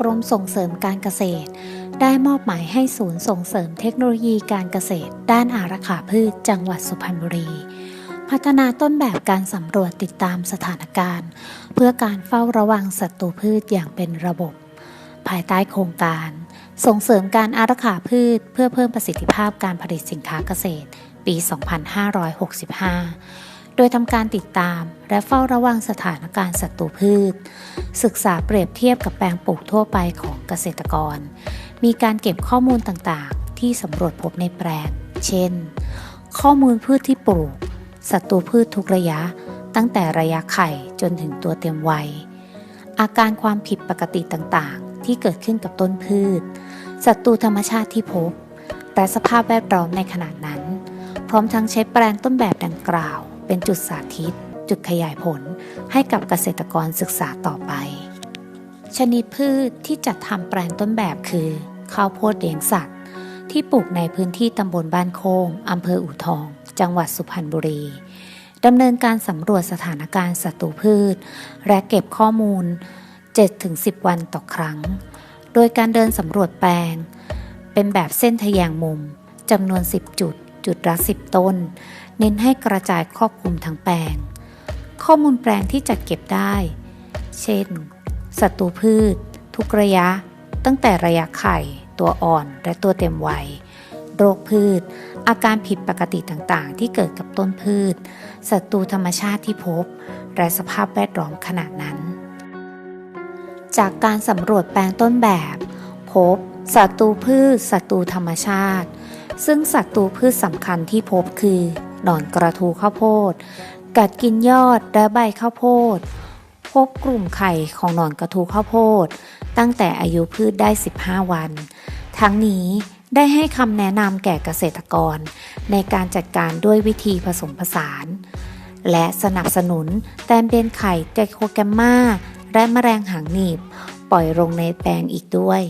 กรมส่งเสริมการเกษตร ได้มอบหมายให้ศูนย์ส่งเสริมเทคโนโลยีการเกษตร ด้านอารักขาพืชจังหวัดสุพรรณบุรี พัฒนาต้นแบบการสำรวจติดตามสถานการณ์ เพื่อการเฝ้าระวังศัตรูพืชอย่างเป็นระบบ ภายใต้โครงการ ส่งเสริมการอารักขาพืช เพื่อเพิ่มประสิทธิภาพการผลิตสินค้าเกษตร ปี 2565 โดยทำการติดตามและเฝ้าระวังสถานการณ์ศัตรูพืช ศึกษาเปรียบเทียบกับแปลงปลูกทั่วไปของเกษตรกร มีการเก็บข้อมูลต่างๆ ที่สำรวจพบในแปลง เช่น ข้อมูลพืชที่ปลูก ศัตรูพืชทุกระยะ ตั้งแต่ระยะไข่จนถึงตัวเต็มวัย อาการความผิดปกติต่างๆ ที่เกิดขึ้นกับต้นพืช ศัตรูธรรมชาติที่พบ และสภาพแวดล้อมในขณะนั้น พร้อมทั้งใช้แปลงต้นแบบดังกล่าว เป็นจุดสาธิต จุดขยายผลให้กับเกษตรกรศึกษาต่อไป ชนิดพืชที่จัดทำแปลงต้นแบบคือข้าวโพดเลี้ยงสัตว์ ที่ปลูกในพื้นที่ตำบลบ้านโคงอำเภออู่ทอง จังหวัดสุพรรณบุรีดำเนินการสำรวจสถานการณ์ศัตรูพืช และเก็บข้อมูล 7-10 วันต่อครั้ง โดยการเดินสำรวจแปลง เป็นแบบเส้นทะแยงมุมจำนวน 10 จุด จุดละ10ต้น เน้นให้กระจายครอบคลุมทั้งแปลง ข้อมูลแปลงที่จัดเก็บได้ เช่นศัตรูพืช ทุกระยะ ตั้งแต่ระยะไข่ ตัวอ่อนและตัวเต็มวัยโรคพืช อาการผิดปกติต่างๆ ที่เกิดกับต้นพืชศัตรูธรรมชาติที่พบ และสภาพแวดล้อมขณะนั้น จากการสำรวจแปลงต้นแบบ พบศัตรูพืชศัตรูธรรมชาติ ซึ่งศัตรูพืชสำคัญที่พบคือหนอนกระทูข้าวโพด กัดกินยอดและใบข้าวโพด พบกลุ่มไข่ของหนอนกระทูข้าวโพด ตั้งแต่อายุพืชได้ 15 วัน ทั้งนี้ได้ให้คำแนะนำแก่เกษตรกร ในการจัดการด้วยวิธีผสมผสาน และสนับสนุนแตนเบนไข่ไดโคแกมมาและแมลงหางหนีบ ปล่อยลงในแปลงอีกด้วย